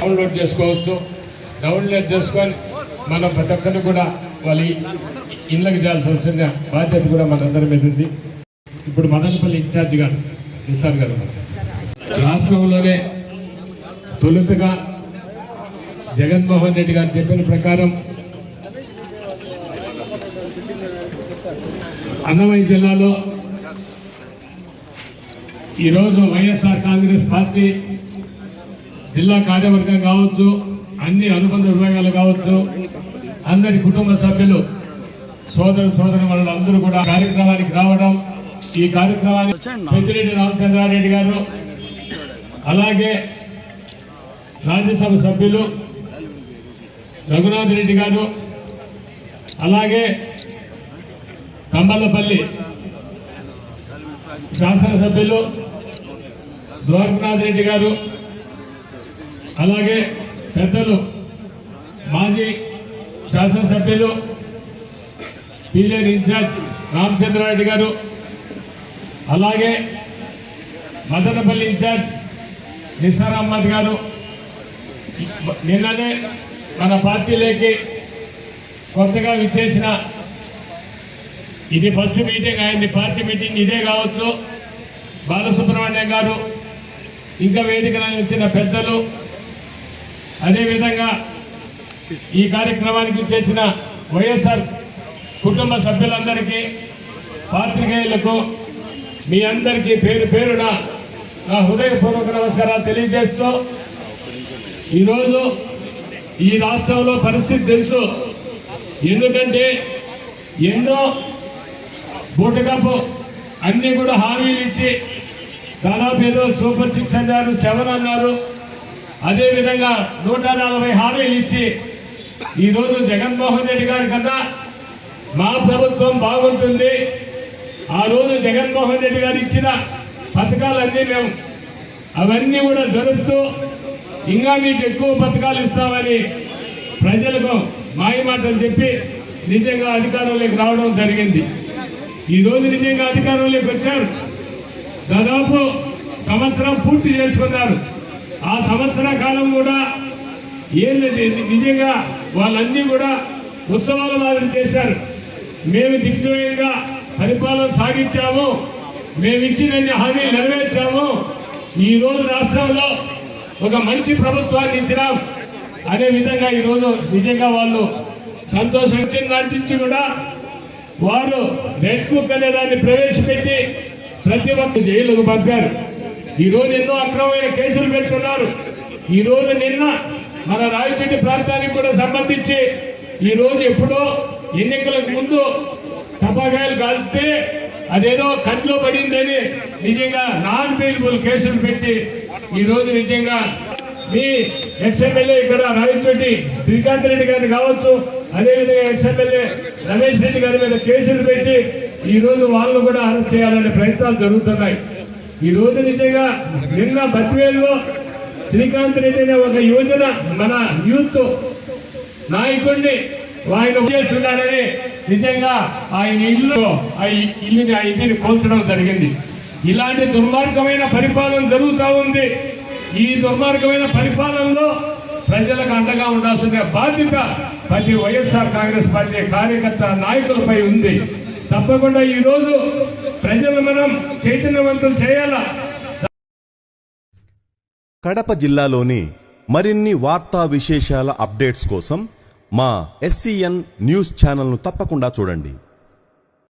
Download చేసుకోవచ్చు. Download చేసుకొని మనం ప్రతి ఒక్కరిని కూడా వాళ్ళ ఇళ్ళకి చేయాల్సిన బాధ్యత కూడా మనందరి మీద ఉంది. ఇప్పుడు మదనపల్లి ఇన్ఛార్జ్ గారు నిసార్ గారు రాష్ట్రంలోనే తొలుతగా జగన్మోహన్ రెడ్డి గారు చెప్పిన ప్రకారం అన్నమయ్య జిల్లాలో ఈరోజు వైఎస్ఆర్ కాంగ్రెస్ పార్టీ జిల్లా కార్యవర్గం కావచ్చు అన్ని అనుబంధ విభాగాలు కావచ్చు అందరి కుటుంబ సభ్యులు సోదరు సోదరు అందరూ కూడా కార్యక్రమానికి రావడం ఈ కార్యక్రమానికి పెద్దిరెడ్డి రామచంద్రారెడ్డి గారు అలాగే రాజ్యసభ సభ్యులు రఘునాథ్ రెడ్డి గారు అలాగే కంబల్లపల్లి శాసనసభ్యులు ద్వారకనాథ్ రెడ్డి గారు అలాగే పెద్దలు మాజీ శాసనసభ్యులు పీలేరు ఇన్ఛార్జ్ రామచంద్రారెడ్డి గారు అలాగే మదనపల్లి ఇన్ఛార్జ్ నిసార్ అహ్మద్ గారు. నిన్ననే మన పార్టీలోకి కొత్తగా విచ్చేసిన ఇది ఫస్ట్ మీటింగ్ అయింది. పార్టీ మీటింగ్ ఇదే కావచ్చు. బాలసుబ్రహ్మణ్యం గారు ఇంకా వేదికలను ఇచ్చిన పెద్దలు. అదేవిధంగా ఈ కార్యక్రమానికి చేసిన వైఎస్ఆర్ కుటుంబ సభ్యులందరికీ పాత్రికేయులకు మీ అందరికీ పేరు పేరున నా హృదయపూర్వక నమస్కారాలు తెలియజేస్తూ ఈరోజు ఈ రాష్ట్రంలో పరిస్థితి తెలుసు. ఎందుకంటే ఎన్నో బూటకప్పు అన్నీ కూడా హామీలు ఇచ్చి దాదాపు ఏదో సూపర్ సిక్స్ అన్నారు సెవెన్ అన్నారు. అదేవిధంగా నూట నలభై హామీలు ఇచ్చి ఈరోజు జగన్మోహన్ రెడ్డి గారి కన్నా మా ప్రభుత్వం బాగుంటుంది. ఆ రోజు జగన్మోహన్ రెడ్డి గారు ఇచ్చిన పథకాలన్నీ మేము అవన్నీ కూడా జరుపుతూ ఇంకా మీకు ఎక్కువ పథకాలు ఇస్తామని ప్రజలకు మాయమాటలు చెప్పి నిజంగా అధికారంలోకి రావడం జరిగింది. ఈ రోజు నిజంగా అధికారంలోకి వచ్చారు. దాదాపు సంవత్సరం పూర్తి చేసుకున్నారు. ఆ సంవత్సర కాలం కూడా ఏంటంటే నిజంగా వాళ్ళన్నీ కూడా ఉత్సవాల మాదిరి చేశారు. మేము దిగ్విజయంగా పరిపాలన సాగించాము. మేము ఇచ్చినన్ని హామీలు నెరవేర్చాము. ఈరోజు రాష్ట్రంలో ఒక మంచి ప్రభుత్వాన్ని ఇచ్చినాం. అనే విధంగా ఈరోజు నిజంగా వాళ్ళు సంతోషం నటించి కూడా వారు రెడ్ బుక్ అనే దాన్ని ప్రవేశపెట్టి ప్రతి ఒక్క జైలుకు పంపారు. ఈ రోజు ఎన్నో అక్రమమైన కేసులు పెడుతున్నారు. ఈ రోజు నిన్న మన రాయచెట్టి ప్రాంతానికి కూడా సంబంధించి ఈరోజు ఎప్పుడో ఎన్నికలకు ముందు టపాకాయలు కాల్స్తే అదేదో కంట్లో పడిందని నిజంగా నాన్ పేజబుల్ కేసులు పెట్టి ఈరోజు నిజంగా మీ ఎక్స్ఎమ్మెల్యే ఇక్కడ రాయచోటి శ్రీకాంత్ రెడ్డి గారిని కావచ్చు అదేవిధంగా ఎక్స్ఎమ్మెల్యే రమేష్ రెడ్డి గారి మీద కేసులు పెట్టి ఈ రోజు వాళ్ళు కూడా అరెస్ట్ చేయాలనే ప్రయత్నాలు జరుగుతున్నాయి. ఈ రోజు నిజంగా నిన్న బద్వేల్లో శ్రీకాంత్ రెడ్డి అనే ఒక యువజన మన యూత్ నాయకుడిని ఆయన చేస్తున్నారని నిజంగా ఆయన ఇల్లు ఆ ఇల్లుని ఆ ఇంటిని కోల్చడం జరిగింది. ఇలాంటి దుర్మార్గమైన పరిపాలన జరుగుతూ ఉంది. ఈ దుర్మార్గమైన పరిపాలనలో ప్రజలకు అండగా ఉండాల్సిన బాధ్యత ప్రతి వైఎస్ఆర్ కాంగ్రెస్ పార్టీ కార్యకర్త నాయకులపై ఉంది. తప్పకుండా ఈరోజు ప్రజలు మనం చైతన్యవంతులు చేయాలా? కడప జిల్లాలోని మరిన్ని వార్తా విశేషాల అప్డేట్స్ కోసం మా ఎస్సీఎన్ న్యూస్ ఛానల్ను తప్పకుండా చూడండి.